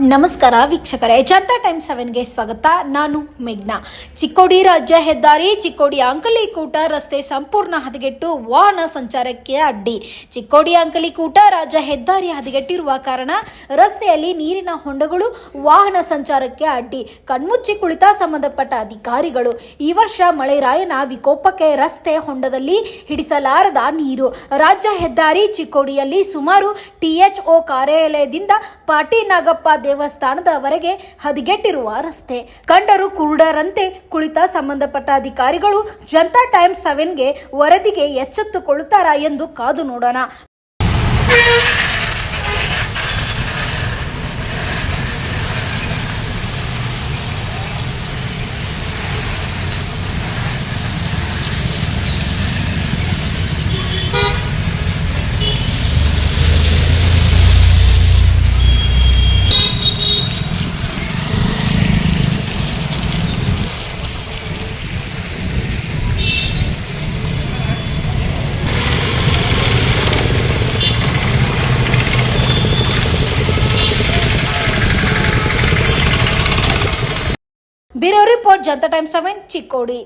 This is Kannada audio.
ನಮಸ್ಕಾರ ವೀಕ್ಷಕರೇ. ಜನತಾ ಟೈಮ್ ಸೆವೆನ್ಗೆ ಸ್ವಾಗತ. ನಾನು ಮೇಘ್ನಾ. ಚಿಕ್ಕೋಡಿ ರಾಜ್ಯ ಹೆದ್ದಾರಿ, ಚಿಕ್ಕೋಡಿ ಅಂಕಲಿಕೂಟ ರಸ್ತೆ ಸಂಪೂರ್ಣ ಹದಗೆಟ್ಟು ವಾಹನ ಸಂಚಾರಕ್ಕೆ ಅಡ್ಡಿ. ಚಿಕ್ಕೋಡಿ ಅಂಕಲಿಕೂಟ ರಾಜ್ಯ ಹೆದ್ದಾರಿ ಹದಗೆಟ್ಟಿರುವ ಕಾರಣ ರಸ್ತೆಯಲ್ಲಿ ನೀರಿನ ಹೊಂಡಗಳು ವಾಹನ ಸಂಚಾರಕ್ಕೆ ಅಡ್ಡಿ. ಕಣ್ಮುಚ್ಚಿ ಕುಳಿತ ಸಂಬಂಧಪಟ್ಟ ಅಧಿಕಾರಿಗಳು, ಈ ವರ್ಷ ಮಳೆರಾಯನ ವಿಕೋಪಕ್ಕೆ ರಸ್ತೆ ಹೊಂಡದಲ್ಲಿ ಹಿಡಿಸಲಾರದ ನೀರು. ರಾಜ್ಯ ಹೆದ್ದಾರಿ ಚಿಕ್ಕೋಡಿಯಲ್ಲಿ ಸುಮಾರು ಟಿಎಚ್ಒ ಕಾರ್ಯಾಲಯದಿಂದ ಪಾಟಿ ನಾಗಪ್ಪ ದೇವಸ್ಥಾನದವರೆಗೆ ಹದಗೆಟ್ಟಿರುವ ರಸ್ತೆ. ಕಂಡರು ಕುರುಡರಂತೆ ಕುಳಿತ ಸಂಬಂಧಪಟ್ಟ ಅಧಿಕಾರಿಗಳು ಜನತಾ ಟೈಮ್ ಸೆವೆನ್ಗೆ ವರದಿಗೆ ಎಚ್ಚೆತ್ತುಕೊಳ್ಳುತ್ತಾರಾ ಎಂದು ಕಾದು ನೋಡೋಣ. Bureau report Janata time seven Chikkodi.